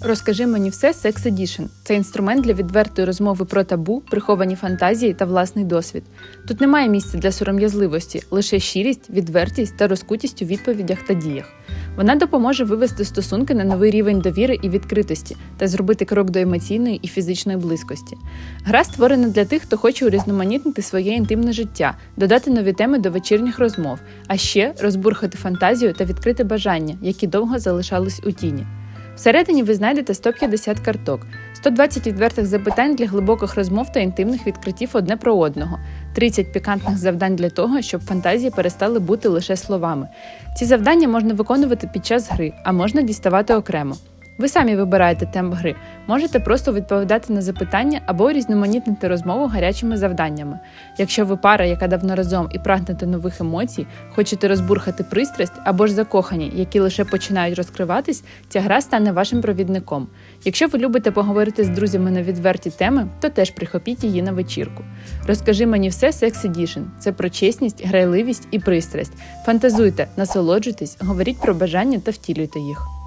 Розкажи мені все Sex Edition. Це інструмент для відвертої розмови про табу, приховані фантазії та власний досвід. Тут немає місця для сором'язливості, лише щирість, відвертість та розкутість у відповідях та діях. Вона допоможе вивести стосунки на новий рівень довіри і відкритості та зробити крок до емоційної і фізичної близькості. Гра створена для тих, хто хоче урізноманітнити своє інтимне життя, додати нові теми до вечірніх розмов, а ще розбурхати фантазію та відкрити бажання, які довго залишались у тіні. Всередині ви знайдете 150 карток, 120 відвертих запитань для глибоких розмов та інтимних відкриттів одне про одного, 30 пікантних завдань для того, щоб фантазії перестали бути лише словами. Ці завдання можна виконувати під час гри, а можна діставати окремо. Ви самі вибираєте темп гри, можете просто відповідати на запитання або різноманітнити розмову гарячими завданнями. Якщо ви пара, яка давно разом і прагнете нових емоцій, хочете розбурхати пристрасть або ж закохані, які лише починають розкриватись, ця гра стане вашим провідником. Якщо ви любите поговорити з друзями на відверті теми, то теж прихопіть її на вечірку. Розкажи мені все Sex Edition. Це про чесність, грайливість і пристрасть. Фантазуйте, насолоджуйтесь, говоріть про бажання та втілюйте їх.